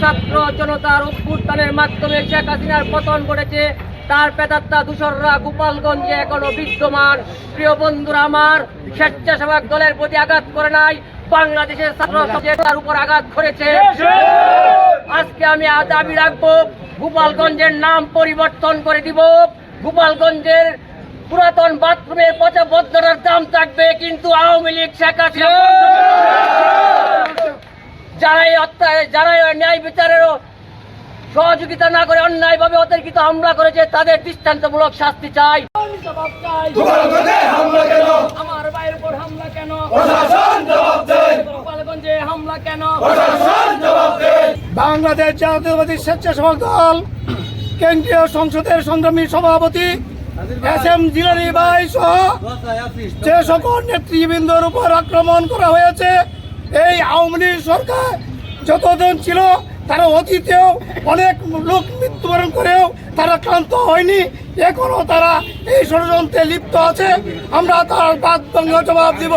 ছাত্র জনতার উত্থানের মাধ্যমে শেখ হাসিনার পতন করেছে তার পেদাত্তা দূষররা গোপালগঞ্জে এখনও বিদ্যমান। প্রিয় বন্ধুরা আমার স্বেচ্ছাসেবক দলের প্রতি আঘাত করে নাই। বাংলাদেশের ছাত্র সচেতার উপর আঘাত করেছে। আজকে আমি দাবি রাখব গোপালগঞ্জের নাম পরিবর্তন করে দিব। গোপালগঞ্জের পুরাতন বাথরুমের পচা বদ্ধরার দাম থাকবে কিন্তু আওয়ামী লীগ শেখ হাসিনা যারা এই অত্যাচার যারা ন্যায় বিচারেরও সহযোগিতা না করে অন্যায়ভাবে অতর্কিত হামলা করেছে তাদের দৃষ্টান্তমূলক শাস্তি চাই। জবাব চাই। গোপালগঞ্জে হামলা কেন আমার ভাইয়ের উপর হামলা কেন? প্রশাসন জবাব দেয়। গোপালগঞ্জে হামলা কেন? প্রশাসন বাংলাদেশ জাতীয়বাদী স্বেচ্ছাসেবক দল কেন্দ্রীয় সংসদের সংগ্রামী সভাপতি এস এম জিলানি ভাই সহ যে সকল নেতৃবৃন্দর উপর আক্রমণ করা হয়েছে, এই আওয়ামী সরকার যতদিন ছিল, তারা অতীতেও অনেক লোক মৃত্যুবরণ করেও তারা ক্লান্ত হয়নি। এখনও তারা এই ষড়যন্ত্রে লিপ্ত আছে। আমরা তার বাদ ভঙ্গ জবাব দিব।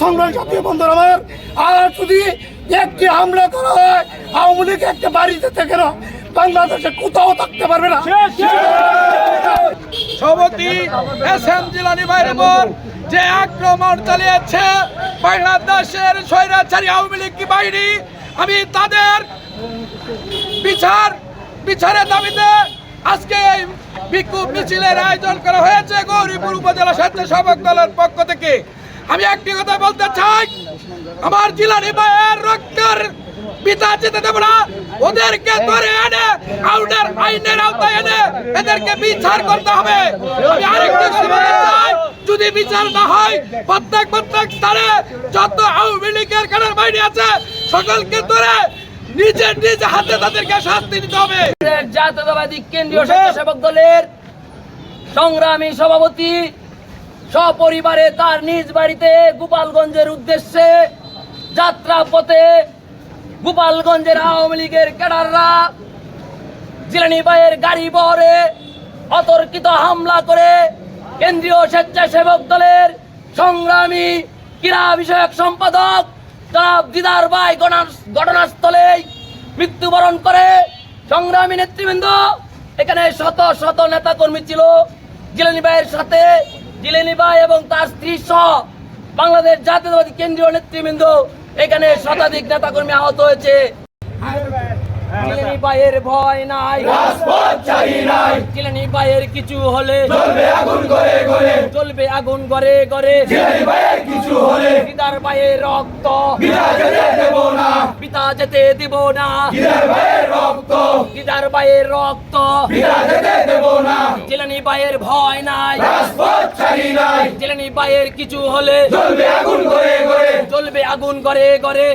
সংগ্রাম জাতীয় বন্ধুরা আমার, আর যদি একটি হামলা করা হয়, আওয়ামী লীগ একটা বাড়িতে থেকে না বাংলাদেশে কোথাও থাকতে পারবে না। সভাপতি এস এম জিলানি ভাইয়ের যে আক্রমণ চালিয়েছে, বাংলাদেশের স্বৈরাচারী আওয়ামী লীগ বাহিনী? আমি তাদের বিচার, বিচারের দাবিতে আজকে এই বিক্ষোভ মিছিলের আয়োজন করা হয়েছে গৌরীপুর উপজেলা স্বেচ্ছাসেবক দলের পক্ষ থেকে। আমি একটি কথা বলতে চাই, আমার জিলানি ভাইয়ের রক্তের পিতা যেতে ওদেরকে ধরে এনে আউটের আইনের আওতায় এনে এদেরকে বিচার করতে হবে। আমি আরেকটি যদি বিচার না হয়, প্রত্যেক প্রত্যেক স্থানে যত আওয়ামী লীগের কানের বাহিনী আছে, সকলকে ধরে নিজের নিজ হাতে তাদেরকে শাস্তি দিতে হবে। জাতীয়তাবাদী কেন্দ্রীয় স্বেচ্ছাসেবক দলের সংগ্রামী সভাপতি সপরিবারে তার নিজ বাড়িতে গোপালগঞ্জের উদ্দেশ্যে যাত্রা পথে গোপালগঞ্জের আওয়ামী লীগের ক্যাডাররা জিলানি ভাইয়ের গাড়ি বহরে অতর্কিত হামলা করে কেন্দ্রীয় স্বেচ্ছাসেবক দলের সংগ্রামী ক্রীড়া বিষয়ক সম্পাদক জনাব দিদার ভাই ঘটনাস্থলে মৃত্যুবরণ করে। সংগ্রামী নেতৃবৃন্দ, এখানে শত শত নেতা কর্মী ছিল। জিলেনি সাথে জিলেনি ভাই এবং তার স্ত্রী সহ বাংলাদেশ জাতীয়তাবাদী কেন্দ্রীয় নেতৃবৃন্দ এখানে শতাধিক নেতা কর্মী আহত হয়েছে। ভয় নাই। রাজপথ কিছু হলে চলবে আগুন করে করে চলবে কিছু হলে রক্ত। বিনা যেতে দেব না। পিতা যেতে দিব না। ভাইয়ের রক্ত। দিদার ভাইয়ের রক্ত। বিনা যেতে দেব না। ভয় নাই। রাজপথ নাই। জিলানি ভাইয়ের কিছু হলে চলবে আগুন করে করে চলবে আগুন গড়ে গড়ে।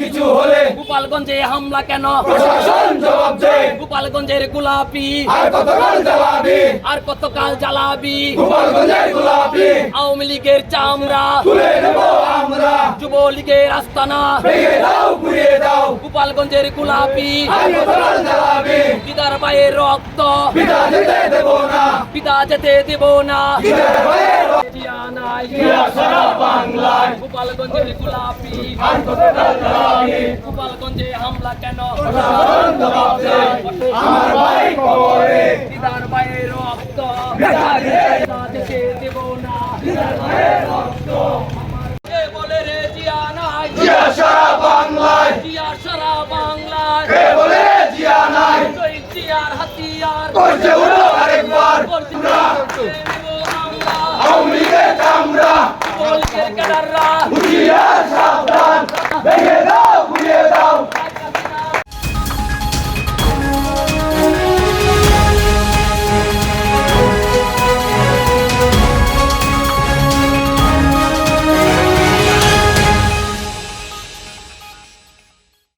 কিছু হলে। গোপালগঞ্জে হামলা কেন? প্রশাসন জবাব দেয়। গোপালগঞ্জের গোলাপি। আর কতকাল জবাবি আর কতকাল জ্বালাবি? গোপালগঞ্জের গোলাপি। আওয়ামী লীগের চামড়া। তুলে নেব আমরা। যুবলীগের আস্তানা। ভেঙে দাও ঘুরিয়ে দাও। গোপালগঞ্জের গোলাপি। আর কতকাল জ্বালাবি? দিদার ভাইয়ের রক্ত। বিনা যেতে দেব না। পিতা যেতে দেব না। সারা বাংলায় গোপালগঞ্জের গোলাপি গোপালগঞ্জে হামলা কেন আমার ভাই কবরে দিদার ভাইয়ের রক্ত দেব বলে রে জিয়া নাই জিয়া সারা বাংলায়। জিয়া সারা বাংলায় কে বলে জিয়া নাই? জিয়ার হাতিয়ার। করছে উঠো আরেকবার করতে দেব আমরা আওয়ামী লীগের কামরা যুবলীগের